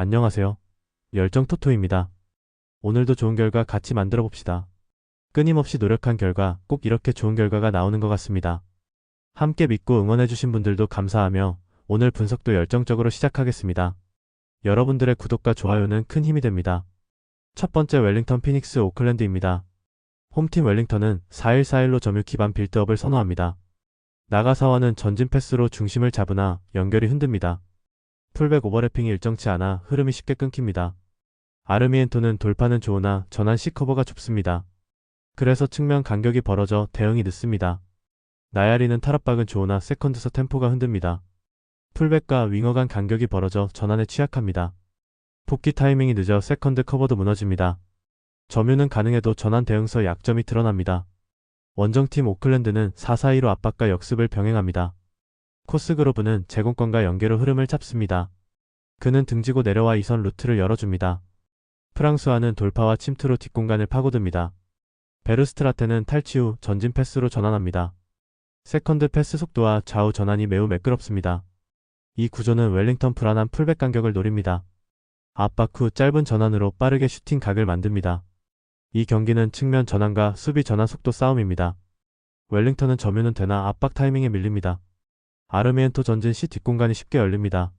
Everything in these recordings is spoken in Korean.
안녕하세요. 열정 토토입니다. 오늘도 좋은 결과 같이 만들어 봅시다. 끊임없이 노력한 결과 꼭 이렇게 좋은 결과가 나오는 것 같습니다. 함께 믿고 응원해주신 분들도 감사하며 오늘 분석도 열정적으로 시작하겠습니다. 여러분들의 구독과 좋아요는 큰 힘이 됩니다. 첫 번째 웰링턴 피닉스 오클랜드입니다. 홈팀 웰링턴은 4-1-4-1로 점유 기반 빌드업을 선호합니다. 나가사와는 전진 패스로 중심을 잡으나 연결이 흔듭니다. 풀백 오버래핑이 일정치 않아 흐름이 쉽게 끊깁니다. 아르미엔토는 돌파는 좋으나 전환 C 커버가 좁습니다. 그래서 측면 간격이 벌어져 대응이 늦습니다. 나야리는 탈압박은 좋으나 세컨드서 템포가 흔듭니다. 풀백과 윙어 간 간격이 벌어져 전환에 취약합니다. 복귀 타이밍이 늦어 세컨드 커버도 무너집니다. 점유는 가능해도 전환 대응서 약점이 드러납니다. 원정팀 오클랜드는 4-4-2로 압박과 역습을 병행합니다. 코스그로브는 제공권과 연계로 흐름을 잡습니다. 그는 등지고 내려와 이선 루트를 열어줍니다. 프랑스와는 돌파와 침투로 뒷공간을 파고듭니다. 베르스트라테는 탈취 후 전진 패스로 전환합니다. 세컨드 패스 속도와 좌우 전환이 매우 매끄럽습니다. 이 구조는 웰링턴 불안한 풀백 간격을 노립니다. 압박 후 짧은 전환으로 빠르게 슈팅 각을 만듭니다. 이 경기는 측면 전환과 수비 전환 속도 싸움입니다. 웰링턴은 점유는 되나 압박 타이밍에 밀립니다. 아르미엔토 전진 시 뒷공간이 쉽게 열립니다.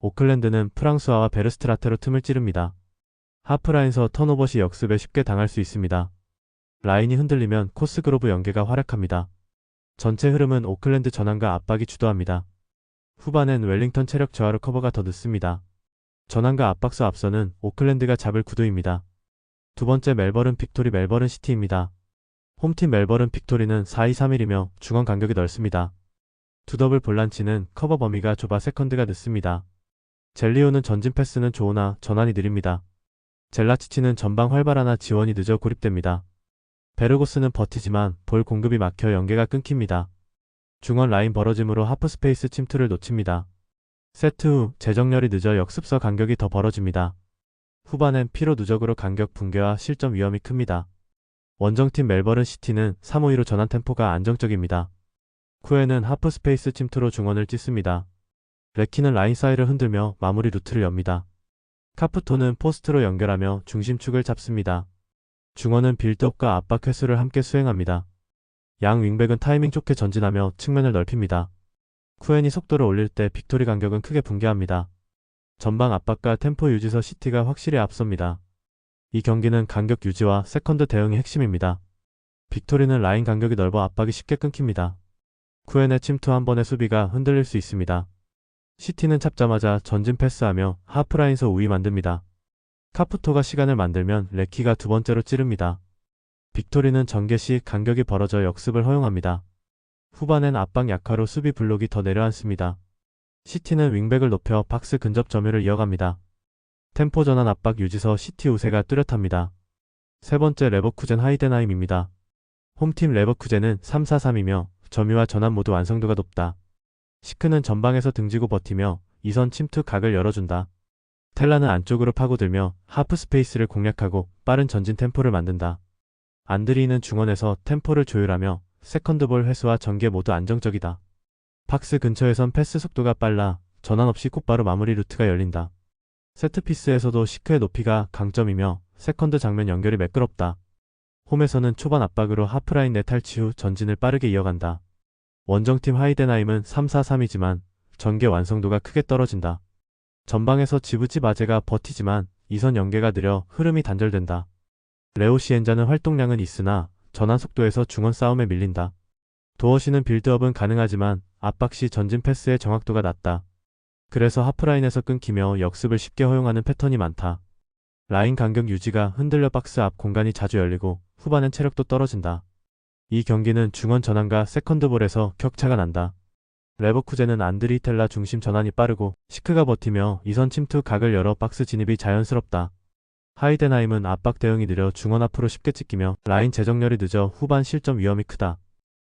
오클랜드는 프랑스와와 베르스트라테로 틈을 찌릅니다. 하프라인서 턴오버 시 역습에 쉽게 당할 수 있습니다. 라인이 흔들리면 코스그로브 연계가 활약합니다. 전체 흐름은 오클랜드 전환과 압박이 주도합니다. 후반엔 웰링턴 체력 저하로 커버가 더 늦습니다. 전환과 압박서 앞서는 오클랜드가 잡을 구도입니다. 두 번째 멜버른 빅토리 멜버른 시티입니다. 홈팀 멜버른 빅토리는 4-2-3-1이며 중원 간격이 넓습니다. 두더블 볼란치는 커버 범위가 좁아 세컨드가 늦습니다. 젤리오는 전진 패스는 좋으나 전환이 느립니다. 젤라치치는 전방 활발하나 지원이 늦어 고립됩니다. 베르고스는 버티지만 볼 공급이 막혀 연계가 끊깁니다. 중원 라인 벌어짐으로 하프 스페이스 침투를 놓칩니다. 세트 후 재정렬이 늦어 역습서 간격이 더 벌어집니다. 후반엔 피로 누적으로 간격 붕괴와 실점 위험이 큽니다. 원정팀 멜버른 시티는 3-5-2로 전환 템포가 안정적입니다. 후에는 하프 스페이스 침투로 중원을 찢습니다. 레키는 라인 사이를 흔들며 마무리 루트를 엽니다. 카프토는 포스트로 연결하며 중심축을 잡습니다. 중원은 빌드업과 압박 횟수를 함께 수행합니다. 양 윙백은 타이밍 좋게 전진하며 측면을 넓힙니다. 쿠엔이 속도를 올릴 때 빅토리 간격은 크게 붕괴합니다. 전방 압박과 템포 유지서 시티가 확실히 앞섭니다. 이 경기는 간격 유지와 세컨드 대응이 핵심입니다. 빅토리는 라인 간격이 넓어 압박이 쉽게 끊깁니다. 쿠엔의 침투 한 번의 수비가 흔들릴 수 있습니다. 시티는 잡자마자 전진 패스하며 하프라인서 우위 만듭니다. 카프토가 시간을 만들면 레키가 두 번째로 찌릅니다. 빅토리는 전개 시 간격이 벌어져 역습을 허용합니다. 후반엔 압박 약화로 수비 블록이 더 내려앉습니다. 시티는 윙백을 높여 박스 근접 점유를 이어갑니다. 템포 전환 압박 유지서 시티 우세가 뚜렷합니다. 세 번째 레버쿠젠 하이덴하임입니다. 홈팀 레버쿠젠은 3-4-3이며 점유와 전환 모두 완성도가 높다. 시크는 전방에서 등지고 버티며 이선 침투 각을 열어준다. 텔라는 안쪽으로 파고들며 하프 스페이스를 공략하고 빠른 전진 템포를 만든다. 안드리는 중원에서 템포를 조율하며 세컨드볼 회수와 전개 모두 안정적이다. 박스 근처에선 패스 속도가 빨라 전환 없이 곧바로 마무리 루트가 열린다. 세트피스에서도 시크의 높이가 강점이며 세컨드 장면 연결이 매끄럽다. 홈에서는 초반 압박으로 하프라인 내 탈취 후 전진을 빠르게 이어간다. 원정팀 하이덴하임은 3-4-3이지만 전개 완성도가 크게 떨어진다. 전방에서 지부지 마제가 버티지만 이선 연계가 느려 흐름이 단절된다. 레오 시엔자는 활동량은 있으나 전환 속도에서 중원 싸움에 밀린다. 도어시는 빌드업은 가능하지만 압박 시 전진 패스의 정확도가 낮다. 그래서 하프라인에서 끊기며 역습을 쉽게 허용하는 패턴이 많다. 라인 간격 유지가 흔들려 박스 앞 공간이 자주 열리고 후반엔 체력도 떨어진다. 이 경기는 중원 전환과 세컨드볼에서 격차가 난다. 레버쿠젠은 안드리 텔라 중심 전환이 빠르고 시크가 버티며 이선 침투 각을 열어 박스 진입이 자연스럽다. 하이덴하임은 압박 대응이 느려 중원 앞으로 쉽게 찍히며 라인 재정렬이 늦어 후반 실점 위험이 크다.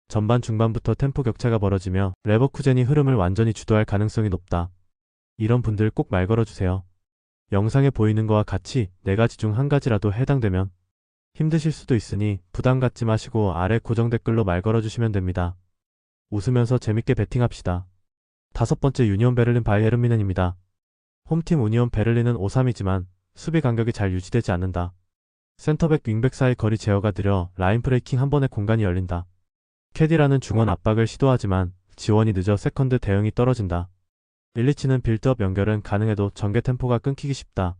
전반 중반부터 템포 격차가 벌어지며 레버쿠젠이 흐름을 완전히 주도할 가능성이 높다. 이런 분들 꼭 말 걸어주세요. 영상에 보이는 거와 같이 네 가지 중 한 가지라도 해당되면 힘드실 수도 있으니 부담 갖지 마시고 아래 고정 댓글로 말 걸어주시면 됩니다. 웃으면서 재밌게 베팅합시다. 다섯 번째 유니온 베를린 바이에른 미넨입니다. 홈팀 우니온 베를린은 5-3이지만 수비 간격이 잘 유지되지 않는다. 센터백 윙백 사이 거리 제어가 느려 라인 브레이킹 한 번에 공간이 열린다. 캐디라는 중원 압박을 시도하지만 지원이 늦어 세컨드 대응이 떨어진다. 일리치는 빌드업 연결은 가능해도 전개 템포가 끊기기 쉽다.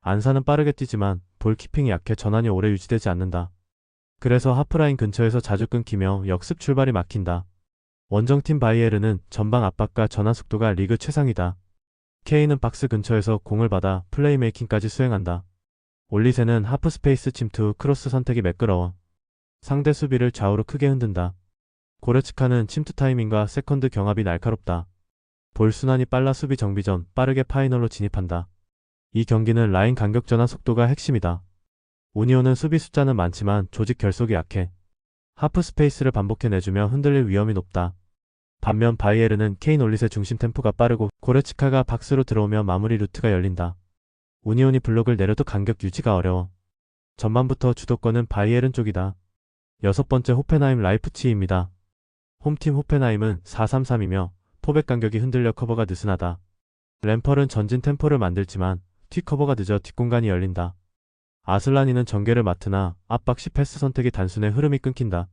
안사는 빠르게 뛰지만 볼 키핑이 약해 전환이 오래 유지되지 않는다. 그래서 하프라인 근처에서 자주 끊기며 역습 출발이 막힌다. 원정팀 바이에르는 전방 압박과 전환 속도가 리그 최상이다. 케인은 박스 근처에서 공을 받아 플레이메이킹까지 수행한다. 올리세는 하프 스페이스 침투 크로스 선택이 매끄러워. 상대 수비를 좌우로 크게 흔든다. 고레츠카는 침투 타이밍과 세컨드 경합이 날카롭다. 볼 순환이 빨라 수비 정비 전 빠르게 파이널로 진입한다. 이 경기는 라인 간격 전환 속도가 핵심이다. 오니온은 수비 숫자는 많지만 조직 결속이 약해. 하프 스페이스를 반복해 내주며 흔들릴 위험이 높다. 반면 바이에르는 케인 올릿의 중심 템포가 빠르고 고레츠카가 박스로 들어오며 마무리 루트가 열린다. 우니온이 블록을 내려도 간격 유지가 어려워. 전반부터 주도권은 바이에른 쪽이다. 여섯 번째 호펜하임 라이프치히입니다. 홈팀 호펜하임은 4-3-3이며 포백 간격이 흔들려 커버가 느슨하다. 램펄은 전진 템포를 만들지만 튀 커버가 늦어 뒷공간이 열린다. 아슬라니는 전개를 맡으나 압박 시 패스 선택이 단순해 흐름이 끊긴다.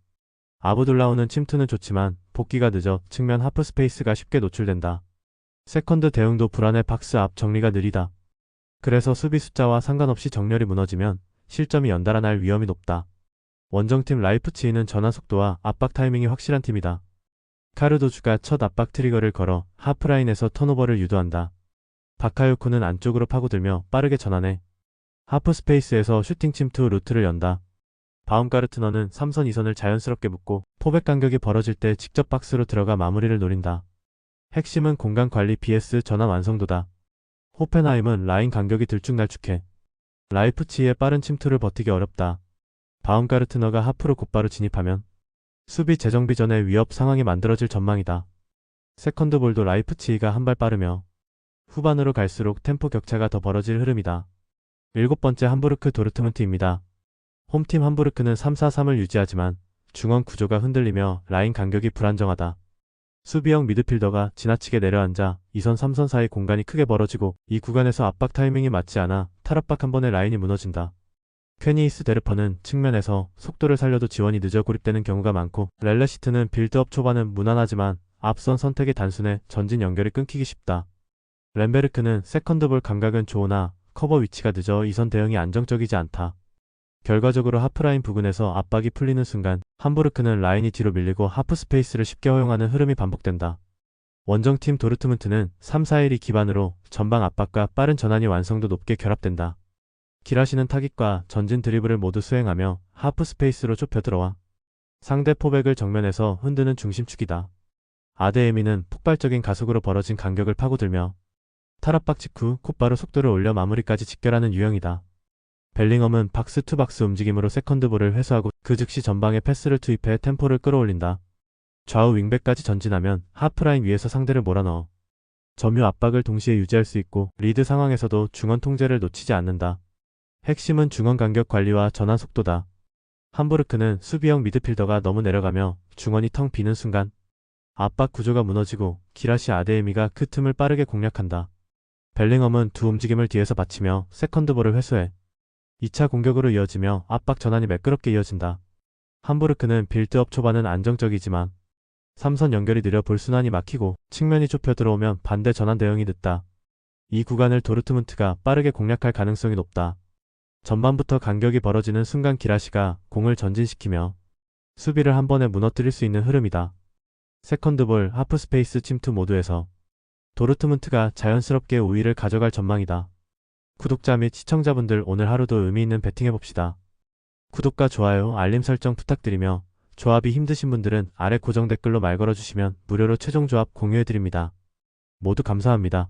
아부둘라우는 침투는 좋지만 복귀가 늦어 측면 하프 스페이스가 쉽게 노출된다. 세컨드 대응도 불안해 박스 앞 정리가 느리다. 그래서 수비 숫자와 상관없이 정렬이 무너지면 실점이 연달아 날 위험이 높다. 원정팀 라이프치히는 전환 속도와 압박 타이밍이 확실한 팀이다. 카르도주가 첫 압박 트리거를 걸어 하프라인에서 턴오버를 유도한다. 바카요코는 안쪽으로 파고들며 빠르게 전환해 하프 스페이스에서 슈팅 침투 루트를 연다. 바움가르트너는 3선 2선을 자연스럽게 묶고 포백 간격이 벌어질 때 직접 박스로 들어가 마무리를 노린다. 핵심은 공간 관리 BS 전환 완성도다. 호펜하임은 라인 간격이 들쭉날쭉해. 라이프치히의 빠른 침투를 버티기 어렵다. 바움가르트너가 하프로 곧바로 진입하면 수비 재정비 전에 위협 상황이 만들어질 전망이다. 세컨드 볼도 라이프치히가 한 발 빠르며 후반으로 갈수록 템포 격차가 더 벌어질 흐름이다. 일곱 번째 함부르크 도르트문트입니다. 홈팀 함부르크는 3-4-3을 유지하지만 중원 구조가 흔들리며 라인 간격이 불안정하다. 수비형 미드필더가 지나치게 내려앉아 2선 3선 사이 공간이 크게 벌어지고 이 구간에서 압박 타이밍이 맞지 않아 탈압박 한 번에 라인이 무너진다. 퀘니이스 데르퍼는 측면에서 속도를 살려도 지원이 늦어 고립되는 경우가 많고 렐레시트는 빌드업 초반은 무난하지만 앞선 선택이 단순해 전진 연결이 끊기기 쉽다. 램베르크는 세컨드볼 감각은 좋으나 커버 위치가 늦어 이선 대응이 안정적이지 않다. 결과적으로 하프라인 부근에서 압박이 풀리는 순간 함부르크는 라인이 뒤로 밀리고 하프 스페이스를 쉽게 허용하는 흐름이 반복된다. 원정팀 도르트문트는 3-4-1이 기반으로 전방 압박과 빠른 전환이 완성도 높게 결합된다. 기라시는 타깃과 전진 드리블을 모두 수행하며 하프 스페이스로 좁혀 들어와 상대 포백을 정면에서 흔드는 중심축이다. 아데에미는 폭발적인 가속으로 벌어진 간격을 파고들며 탈압박 직후 곧바로 속도를 올려 마무리까지 직결하는 유형이다. 벨링엄은 박스 투 박스 움직임으로 세컨드볼을 회수하고 그 즉시 전방에 패스를 투입해 템포를 끌어올린다. 좌우 윙백까지 전진하면 하프라인 위에서 상대를 몰아넣어. 점유 압박을 동시에 유지할 수 있고 리드 상황에서도 중원 통제를 놓치지 않는다. 핵심은 중원 간격 관리와 전환 속도다. 함부르크는 수비형 미드필더가 너무 내려가며 중원이 텅 비는 순간 압박 구조가 무너지고 기라시 아데에미가 그 틈을 빠르게 공략한다. 벨링엄은 두 움직임을 뒤에서 받치며 세컨드볼을 회수해 2차 공격으로 이어지며 압박 전환이 매끄럽게 이어진다. 함부르크는 빌드업 초반은 안정적이지만 3선 연결이 느려 볼순환이 막히고 측면이 좁혀 들어오면 반대 전환 대응이 늦다. 이 구간을 도르트문트가 빠르게 공략할 가능성이 높다. 전반부터 간격이 벌어지는 순간 기라시가 공을 전진시키며 수비를 한 번에 무너뜨릴 수 있는 흐름이다. 세컨드볼 하프 스페이스 침투 모두에서 도르트문트가 자연스럽게 우위를 가져갈 전망이다. 구독자 및 시청자분들 오늘 하루도 의미 있는 배팅해봅시다. 구독과 좋아요, 알림 설정 부탁드리며 조합이 힘드신 분들은 아래 고정 댓글로 말 걸어주시면 무료로 최종 조합 공유해드립니다. 모두 감사합니다.